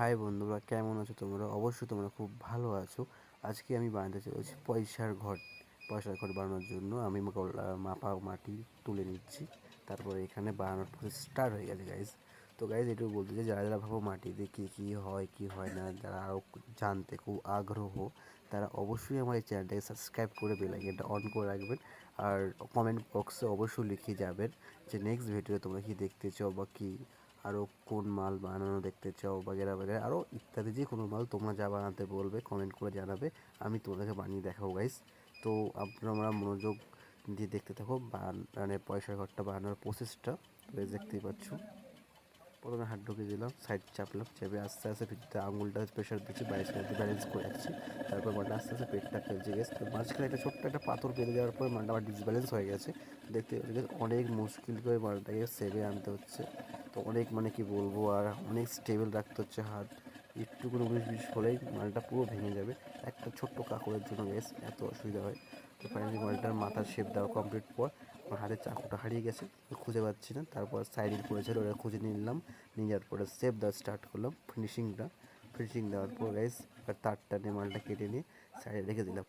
High বন্ধুরা, কেমন আছো তোমরা? অবশ্যই তোমরা খুব ভালো আছো। আজকে আমি বানাতে চলেছি পয়সার ঘর পয়সার ঘর বানানোর জন্য আমি মাপা মাটি তুলে নিচ্ছি। তারপরে এখানে বানানোর প্রসেস স্টার্ট হয়ে গেছে গাইজ তো গাইজ এটুকু বলতে চাই, যারা যারা ভাবো মাটিতে কী কী হয় কী হয় না, যারা আরও জানতে খুব আগ্রহ, তারা অবশ্যই আমার এই চ্যানেলটাকে সাবস্ক্রাইব করে বেলাইকেনটা অন করে রাখবেন। আর কমেন্ট বক্সে অবশ্যই লিখে যাবেন যে নেক্সট ভিডিও তোমরা কী দেখতে চাও বা কী আরও কোন মাল বানানো দেখতে চাও বাগেরা বাগেরা আরও ইত্যাদি যে কোনো মাল তোমরা যা বানাতে বলবে কমেন্ট করে জানাবে, আমি তোমাদেরকে বানিয়ে দেখাবো গাইস তো আপনারা মনোযোগ দিয়ে দেখতে থাকো মানে পয়সার ঘরটা বানানোর প্রসেসটা দেখতেই পাচ্ছ। প্রথমে হাত ঢুকে দিলাম সাইড চাপলাম, চেপে আস্তে আস্তে ফিরতে আঙুলটা প্রেশার দিচ্ছি বাইশ মিনিট ব্যালেন্স করে যাচ্ছি তারপর মালটা আস্তে আস্তে পেটটা ফেলছে গেছে তো মাঝখানে একটা ছোট্ট একটা পাথর পেরে যাওয়ার পর মালটা আবার ডিসব্যালেন্স হয়ে গেছে। দেখতে অনেক মুশকিল করে মালটাকে সেভে আনতে হচ্ছে। তো অনেক মানে কি বলব, আর অনেক স্টেবল রাখতে হচ্ছে হাত। একটু কোনো বিশ হলেই মালটা পুরো ভেঙে যাবে। একটা ছোট্ট কাকড়ের জন্য গেস এত অসুবিধা হয়। তো ফাইনালি মালটার মাথার শেপ দেওয়া কমপ্লিট পর হাতের চাকুটা হারিয়ে গেছে খুঁজে পাচ্ছি না। তারপর সাইডিং করেছিল ওটা খুঁজে নিলাম, নিয়ে যাওয়ার পরে সেভ দেওয়া স্টার্ট করলাম ফিনিশিংটা ফিনিশিং দেওয়ার পর গাইস তারটা নিয়ে মালটা কেটে নিয়ে সাইডে রেখে দিলাম।